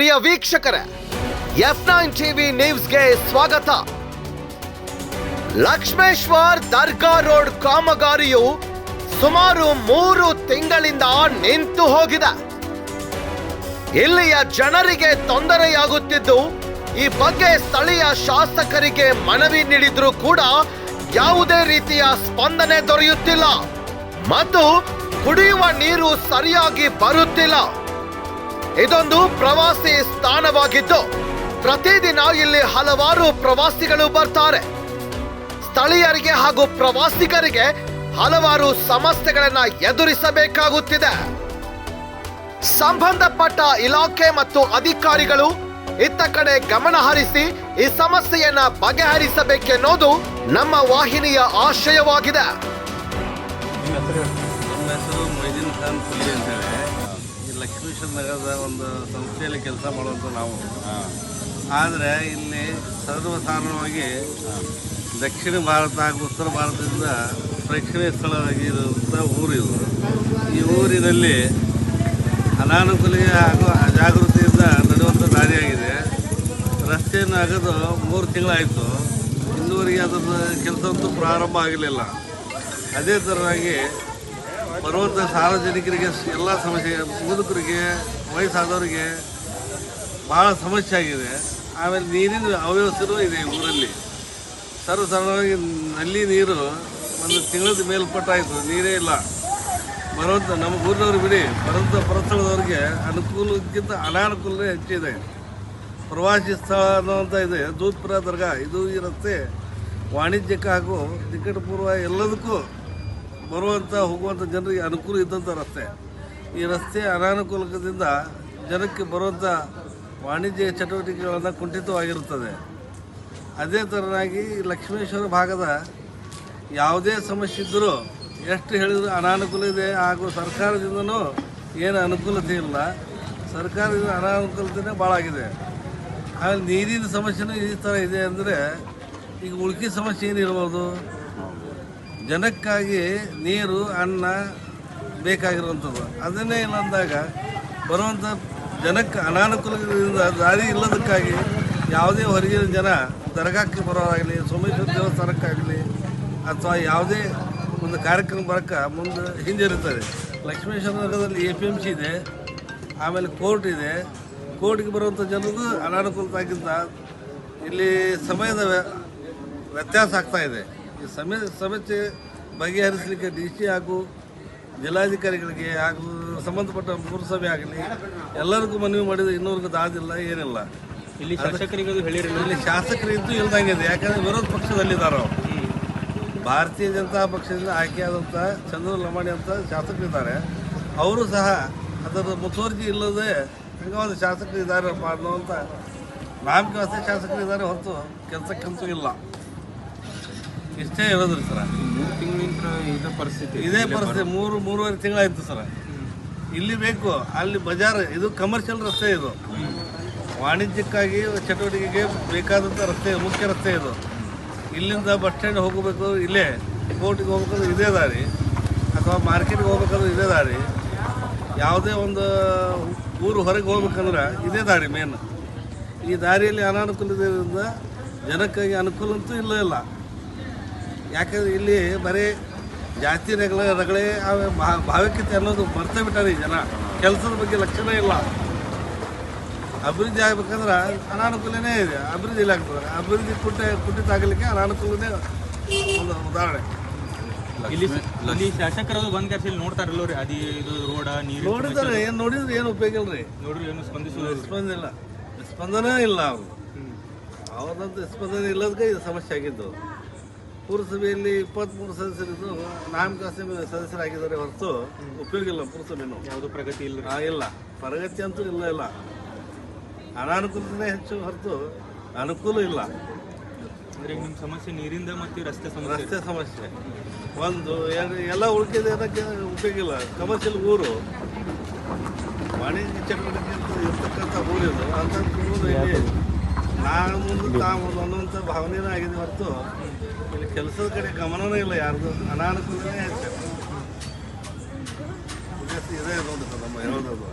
ಪ್ರಿಯ ವೀಕ್ಷಕರೇ, F nine TV ನ್ಯೂಸ್ಗೆ ಸ್ವಾಗತ. ಲಕ್ಷ್ಮೇಶ್ವರ್ ದರ್ಗಾ ರೋಡ್ ಕಾಮಗಾರಿಯು ಸುಮಾರು ಮೂರು ತಿಂಗಳಿಂದ ನಿಂತು ಹೋಗಿದೆ. ಇಲ್ಲಿಯ ಜನರಿಗೆ ತೊಂದರೆಯಾಗುತ್ತಿದ್ದು, ಈ ಬಗ್ಗೆ ಸ್ಥಳೀಯ ಶಾಸಕರಿಗೆ ಮನವಿ ನೀಡಿದ್ರೂ ಕೂಡ ಯಾವುದೇ ರೀತಿಯ ಸ್ಪಂದನೆ ದೊರೆಯುತ್ತಿಲ್ಲ. ಮತ್ತು ಕುಡಿಯುವ ನೀರು ಸರಿಯಾಗಿ ಬರುತ್ತಿಲ್ಲ. ಇದೊಂದು ಪ್ರವಾಸಿ ಸ್ಥಾನವಾಗಿದ್ದು, ಪ್ರತಿದಿನ ಇಲ್ಲಿ ಹಲವಾರು ಪ್ರವಾಸಿಗಳು ಬರ್ತಾರೆ. ಸ್ಥಳೀಯರಿಗೆ ಹಾಗೂ ಪ್ರವಾಸಿಗರಿಗೆ ಹಲವಾರು ಸಮಸ್ಯೆಗಳನ್ನ ಎದುರಿಸಬೇಕಾಗುತ್ತಿದೆ. ಸಂಬಂಧಪಟ್ಟ ಇಲಾಖೆ ಮತ್ತು ಅಧಿಕಾರಿಗಳು ಇತ್ತ ಕಡೆ ಗಮನ ಹರಿಸಿ ಈ ಸಮಸ್ಯೆಯನ್ನ ಬಗೆಹರಿಸಬೇಕೆನ್ನೋದು ನಮ್ಮ ವಾಹಿನಿಯ ಆಶಯವಾಗಿದೆ. ಲಕ್ಷ್ಮೀಶ್ವರ ನಗರದ ಒಂದು ಸಂಸ್ಥೆಯಲ್ಲಿ ಕೆಲಸ ಮಾಡುವಂಥ ನಾವು. ಆದರೆ ಇಲ್ಲಿ ಸರ್ವಸಾಧಾರಣವಾಗಿ ದಕ್ಷಿಣ ಭಾರತ ಹಾಗೂ ಉತ್ತರ ಭಾರತದಿಂದ ಪ್ರೇಕ್ಷಣೀಯ ಸ್ಥಳವಾಗಿರುವಂಥ ಊರಿದು ಈ ಊರಿನಲ್ಲಿ ಅನಾನುಕೂಲ ಹಾಗೂ ಅಜಾಗೃತಿಯಿಂದ ನಡೆಯುವಂಥ ದಾರಿಯಾಗಿದೆ ರಸ್ತೆಯನ್ನು ಅಗದು ಮೂರು ತಿಂಗಳಾಯಿತು. ಇನ್ನೂವರೆಗೆ ಅದರ ಕೆಲಸ ಅಂತೂ ಪ್ರಾರಂಭ ಆಗಲಿಲ್ಲ. ಅದೇ ಥರವಾಗಿ ಬರುವಂಥ ಸಾರ್ವಜನಿಕರಿಗೆ ಎಲ್ಲ ಸಮಸ್ಯೆ, ಮುದುಕರಿಗೆ, ವಯಸ್ಸಾದವರಿಗೆ ಭಾಳ ಸಮಸ್ಯೆ ಆಗಿದೆ. ಆಮೇಲೆ ನೀರಿನ ಅವ್ಯವಸ್ಥೆನೂ ಇದೆ ಊರಲ್ಲಿ. ಸರ್ವಸಾಧಾರಣವಾಗಿ ನಲ್ಲಿ ನೀರು ಒಂದು ತಿಂಗಳದ ಮೇಲ್ಪಟ್ಟಾಯಿತು, ನೀರೇ ಇಲ್ಲ. ಬರುವಂಥ ನಮ್ಮ ಊರಿನವ್ರು ಬಿಡಿ ಬರುವಂಥ ಪರಸ್ಥಳದವ್ರಿಗೆ ಅನುಕೂಲಕ್ಕಿಂತ ಅನಾನುಕೂಲನೇ ಹೆಚ್ಚಿದೆ. ಪ್ರವಾಸಿ ಸ್ಥಳ ಅನ್ನುವಂಥ ಇದೆ, ದೂದ್ಪುರ ದರ್ಗಾ, ಇದು ಈ ರಸ್ತೆ ವಾಣಿಜ್ಯಕ್ಕೆ ಹಾಗೂ ನಿಕಟಪೂರ್ವ ಎಲ್ಲದಕ್ಕೂ ಬರುವಂಥ ಹೋಗುವಂಥ ಜನರಿಗೆ ಅನುಕೂಲ ಇದ್ದಂಥ ರಸ್ತೆ. ಈ ರಸ್ತೆ ಅನಾನುಕೂಲದಿಂದ ಜನಕ್ಕೆ ಬರುವಂಥ ವಾಣಿಜ್ಯ ಚಟುವಟಿಕೆಗಳನ್ನು ಕುಂಠಿತವಾಗಿರುತ್ತದೆ. ಅದೇ ಥರನಾಗಿ ಲಕ್ಷ್ಮೇಶ್ವರ ಭಾಗದ ಯಾವುದೇ ಸಮಸ್ಯೆ ಇದ್ದರೂ ಎಷ್ಟು ಹೇಳಿದರೂ ಅನಾನುಕೂಲ ಇದೆ, ಹಾಗೂ ಸರ್ಕಾರದಿಂದನೂ ಏನು ಅನುಕೂಲತೆ ಇಲ್ಲ. ಸರ್ಕಾರದಿಂದ ಅನಾನುಕೂಲತೆಯೇ ಭಾಳ ಆಗಿದೆ. ಆಮೇಲೆ ನೀರಿನ ಸಮಸ್ಯೆನೂ ಈ ಥರ ಇದೆ ಅಂದರೆ ಈಗ ಉಳ್ಕಿ ಸಮಸ್ಯೆ ಏನಿರ್ಬೋದು ಜನಕ್ಕಾಗಿ ನೀರು, ಅನ್ನ ಬೇಕಾಗಿರುವಂಥದ್ದು. ಅದನ್ನೇ ಇಲ್ಲಂದಾಗ ಬರುವಂಥ ಜನಕ್ಕೆ ಅನಾನುಕೂಲದಿಂದ ದಾರಿ ಇಲ್ಲದಕ್ಕಾಗಿ ಯಾವುದೇ ಹೊರಗಿನ ಜನ ದರ್ಗಾಕ್ಕೆ ಬರೋರಾಗಲಿ, ಸೋಮೇಶ್ವರ ದೇವಸ್ಥಾನಕ್ಕಾಗಲಿ ಅಥವಾ ಯಾವುದೇ ಒಂದು ಕಾರ್ಯಕ್ರಮ ಬರೋಕ್ಕೆ ಮುಂದೆ ಹಿಂಜರಿತಾರೆ. ಲಕ್ಷ್ಮೇಶ್ವರ ನಗರದಲ್ಲಿ ಎ ಪಿ ಎಂ ಸಿ ಇದೆ, ಆಮೇಲೆ ಕೋರ್ಟ್ ಇದೆ. ಕೋರ್ಟ್ಗೆ ಬರುವಂಥ ಜನರಿಗೂ ಅನಾನುಕೂಲತಾಗಿಂತ ಇಲ್ಲಿ ಸಮಯದ ವ್ಯತ್ಯಾಸ ಆಗ್ತಾ ಇದೆ. ಈ ಸಮ ಸಮಸ್ಯೆ ಬಗೆಹರಿಸಲಿಕ್ಕೆ ಡಿ ಸಿ ಹಾಗೂ ಜಿಲ್ಲಾಧಿಕಾರಿಗಳಿಗೆ ಹಾಗೂ ಸಂಬಂಧಪಟ್ಟ ಪುರಸಭೆ ಆಗಲಿ ಎಲ್ಲರಿಗೂ ಮನವಿ ಮಾಡಿದ್ರೆ ಇನ್ನೂರ್ಗದು ದಾದಿಲ್ಲ ಏನಿಲ್ಲ. ಇಲ್ಲಿ ಶಾಸಕರಿಗೂ ಹೇಳಿರಲಿಲ್ಲ. ಇಲ್ಲಿ ಶಾಸಕರು ಇಲ್ದಂಗೆ ಇದೆ ಯಾಕಂದ್ರೆ ವಿರೋಧ ಪಕ್ಷದಲ್ಲಿದ್ದಾರೆ ಅವರು. ಭಾರತೀಯ ಜನತಾ ಪಕ್ಷದಿಂದ ಆಯ್ಕೆಯಾದಂಥ ಚಂದ್ರ ಲಮಾಣಿ ಅಂತ ಶಾಸಕರಿದ್ದಾರೆ. ಅವರು ಸಹ ಅದರ ಮುತುವರ್ಜಿ ಇಲ್ಲದೆ ಹಂಗ ಒಂದು ಶಾಸಕರು ಇದ್ದಾರೆ ಅನ್ನುವಂಥ ನಾಮಕಾಸ್ತೆ ಶಾಸಕರು ಇದ್ದಾರೆ ಹೊರತು ಕೆಲಸಕ್ಕಂತೂ ಇಲ್ಲ. ಇಷ್ಟೇ ಇರೋದ್ರಿ ಸರ. ಮೂರು ತಿಂಗಳಿಂದ ಇದ ಪರಿಸ್ಥಿತಿ. ಇದೇ ಪರಿಸ್ಥಿತಿ ಮೂರು ಮೂರುವರೆ ತಿಂಗಳಾಯ್ತು ಸರ್. ಇಲ್ಲಿ ಬೇಕು ಅಲ್ಲಿ ಬಜಾರ್ ಇದು ಕಮರ್ಷಿಯಲ್ ರಸ್ತೆ ಇದು. ವಾಣಿಜ್ಯಕ್ಕಾಗಿ ಚಟುವಟಿಕೆಗೆ ಬೇಕಾದಂಥ ರಸ್ತೆ ಮುಖ್ಯ ರಸ್ತೆ ಇದು. ಇಲ್ಲಿಂದ ಬಸ್ ಸ್ಟ್ಯಾಂಡ್ ಹೋಗಬೇಕು ಇಲ್ಲೇ ಕೋರ್ಟಿಗೆ ಹೋಗ್ಬೇಕಾದ್ರೆ ಇದೇ ದಾರಿ. ಅಥವಾ ಮಾರ್ಕೆಟ್ಗೆ ಹೋಗ್ಬೇಕಾದ್ರೆ ಇದೇ ದಾರಿ. ಯಾವುದೇ ಒಂದು ಊರು ಹೊರಗೆ ಹೋಗ್ಬೇಕಂದ್ರೆ ಇದೇ ದಾರಿ ಮೇನ್ ಈ ದಾರಿಯಲ್ಲಿ ಅನಾನುಕೂಲದಿಂದ ಜನಕ್ಕಾಗಿ ಅನುಕೂಲ ಅಂತೂ ಇಲ್ಲ ಇಲ್ಲ. ಯಾಕಂದ್ರೆ ಇಲ್ಲಿ ಬರೀ ಜಾತಿ ರಗಳ ರಗಳೆ ಆಮೇಲೆ ಭಾ- ಭಾವೈಕ್ಯತೆ ಅನ್ನೋದು ಬರ್ತಾ ಬಿಟ್ಟಾರೆ ಈ ಜನ. ಕೆಲಸದ ಬಗ್ಗೆ ಲಕ್ಷಣ ಇಲ್ಲ. ಅಭಿವೃದ್ಧಿ ಆಗ್ಬೇಕಂದ್ರೆ ಅನಾನುಕೂಲನೇ ಇದೆ. ಅಭಿವೃದ್ಧಿ ಇಲ್ಲ ಆಗ್ತದೆ ಅಭಿವೃದ್ಧಿ ಕುಟ್ಟ ಕುಟ್ಟಿತ ಆಗಲಿಕ್ಕೆ ಅನಾನುಕೂಲನೇ ಒಂದು ಉದಾಹರಣೆ. ಇಲ್ಲಿ ಇಲ್ಲಿ ಶಾಸಕರು ಬಂದ್ ಕರ್ಸಿ ಇಲ್ಲಿ ನೋಡ್ತಾರಲ್ಲ ರೀ ಅದಿ ಇದು ರೋಡ ನೀರು ನೋಡಿದ್ರೆ ಏನು ನೋಡಿದ್ರೆ ಏನು ಉಪಯೋಗ ಇಲ್ರಿ? ನೋಡಿದ್ರೆ ಏನು ಸ್ಪಂದಿಸೋದು ಸ್ಪಂದನೆ ಇಲ್ಲ ಸ್ಪಂದನೆ ಇಲ್ಲ ಅವರು. ಅವ್ರದಂತ ಸ್ಪಂದನೆ ಇಲ್ಲದಕ್ಕೆ ಇದು ಸಮಸ್ಯೆ ಆಗಿದ್ದು. ಪುರಸಭೆಯಲ್ಲಿ ಇಪ್ಪತ್ತ್ಮೂರು ಸದಸ್ಯರಿದ್ದು ನಾಮಕಾಸಿ ಸದಸ್ಯರಾಗಿದ್ದಾರೆ ಹೊರತು ಉಪಯೋಗ ಇಲ್ಲ ಪುರಸಭೆನು ಯಾವುದು ಪ್ರಗತಿ ಇಲ್ಲ. ಇಲ್ಲ. ಪ್ರಗತಿ ಅಂತೂ ಇಲ್ಲ ಇಲ್ಲ. ಅನಾನುಕೂಲತೆಯೇ ಹೆಚ್ಚು ಹೊರತು ಅನುಕೂಲ ಇಲ್ಲ. ಅಂದ್ರೆ ನಿಮ್ಮ ಸಮಸ್ಯೆ ನೀರಿಂದ ಮತ್ತು ರಸ್ತೆ ಸಮಸ್ಯೆ. ರಸ್ತೆ ಸಮಸ್ಯೆ. ಒಂದು ಎರಡು ಎಲ್ಲ ಉಳ್ಕಿದೆ ಅದಕ್ಕೆ ಉಪಯೋಗ ಇಲ್ಲ. ಕಮರ್ಷಿಯಲ್ ಊರು. ವಾಣಿಜ್ಯ ಚಟುವಟಿಕೆ ಅಂತ ಇರ್ತಕ್ಕಂಥ ಊರಿದು ಅಂತ ಊರು ಇಲ್ಲಿ ನಾನು ಮುಂದೆ ತಾ ಮುಂದೆ ಅನ್ನುವಂಥ ಭಾವನೆನೇ ಆಗಿದೆ ಹೊರತು. ಇಲ್ಲಿ ಕೆಲಸದ ಕಡೆ ಗಮನನೇ ಇಲ್ಲ ಯಾರ್ದು. ಅನಾನುಕೂಲನೇ ಇದೇ ನೋಡಿ ನಮ್ಮ ಹೇಳೋದು.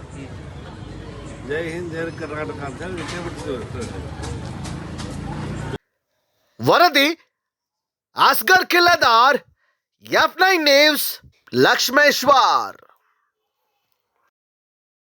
ಜೈ ಹಿಂದ್, ಜೈ ಕರ್ನಾಟಕ ಅಂತೇಳಿ ವಿಷಯ ಬಿಡ್ತೀವಿ ವರದಿ Asgar Killedar, F nine news, Lakshmeshwar.